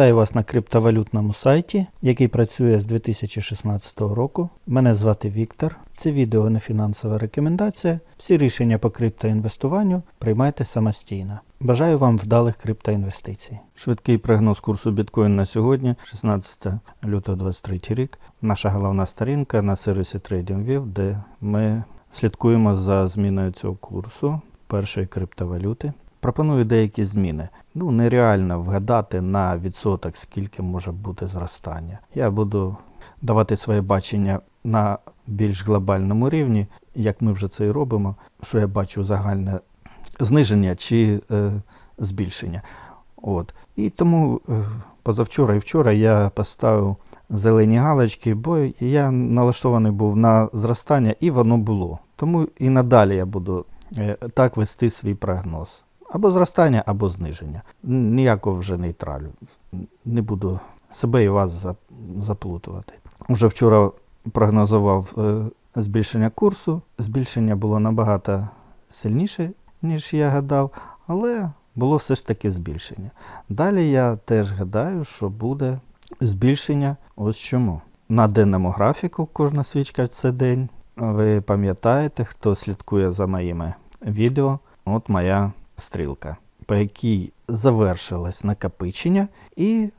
Вітаю вас на криптовалютному сайті, який працює з 2016 року. Мене звати Віктор. Це відео не фінансова рекомендація. Всі рішення по криптоінвестуванню приймайте самостійно. Бажаю вам вдалих криптоінвестицій. Швидкий прогноз курсу біткоін на сьогодні, 16 лютого 2023 рік. Наша головна сторінка на сервісі TradingView, де ми слідкуємо за зміною цього курсу першої криптовалюти. Пропоную деякі зміни. Ну, нереально вгадати на відсоток, скільки може бути зростання. Я буду давати своє бачення на більш глобальному рівні, як ми вже це і робимо, що я бачу загальне зниження чи е, збільшення. От. І тому е, позавчора і вчора я поставив зелені галочки, бо я налаштований був на зростання, і воно було. Тому і надалі я буду е, так вести свій прогноз. Або зростання, або зниження. Ніякого вже нейтралю. Не буду себе і вас заплутувати. Уже вчора прогнозував е, збільшення курсу. Збільшення було набагато сильніше, ніж я гадав, але було все ж таки збільшення. Далі я теж гадаю, що буде збільшення. Ось чому. На денному графіку кожна свічка це день. Ви пам'ятаєте, хто слідкує за моїми відео, от моя стрілка, по якій завершилось накопичення, і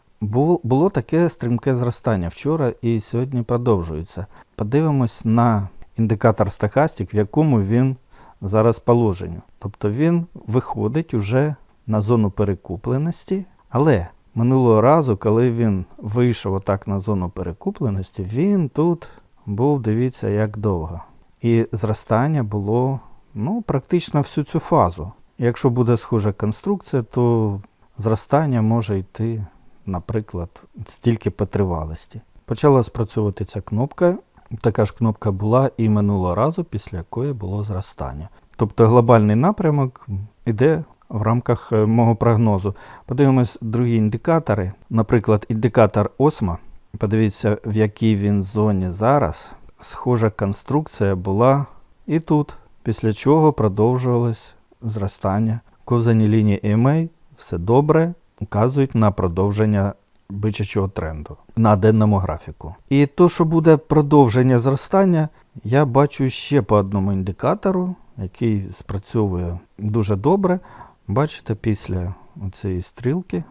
було таке стрімке зростання вчора і сьогодні продовжується. Подивимось на індикатор стахастик, в якому він зараз положенню. Тобто він виходить уже на зону перекупленості, але минулого разу, коли він вийшов отак на зону перекупленості, він тут був, дивіться, як довго. І зростання було ну, практично всю цю фазу. Якщо буде схожа конструкція, то зростання може йти, наприклад, стільки по тривалості. Почала спрацьовувати ця кнопка. Така ж кнопка була і минулого разу, після якої було зростання. Тобто глобальний напрямок йде в рамках е, мого прогнозу. Подивимось другі індикатори. Наприклад, індикатор Осма. Подивіться, в якій він зоні зараз. Схожа конструкція була і тут, після чого продовжувалось зростання. Ковзані лінії EMA, все добре, вказують на продовження бичачого тренду на денному графіку. І то, що буде продовження зростання, я бачу ще по одному індикатору, який спрацьовує дуже добре. Бачите, після цієї стрілки,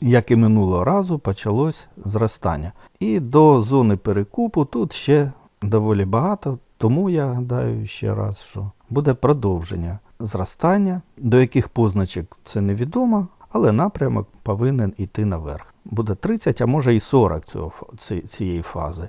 як і минулого разу, почалось зростання. І до зони перекупу тут ще доволі багато, тому я гадаю ще раз, що буде продовження зростання, до яких позначок це невідомо, але напрямок повинен йти наверх. Буде 30, а може і 40 цього, цієї фази.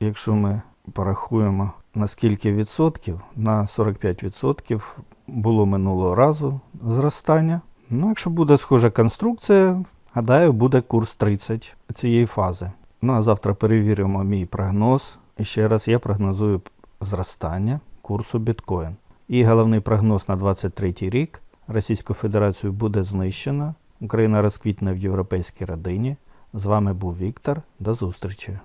Якщо ми порахуємо на скільки відсотків, на 45 відсотків було минулого разу зростання. Ну, якщо буде схожа конструкція, гадаю, буде курс 30 цієї фази. Ну а завтра перевіримо мій прогноз. І ще раз я прогнозую зростання курсу біткоін. І головний прогноз на 23 рік Російську Федерацію буде знищено. Україна розквітне в європейській родині. З вами був Віктор. До зустрічі.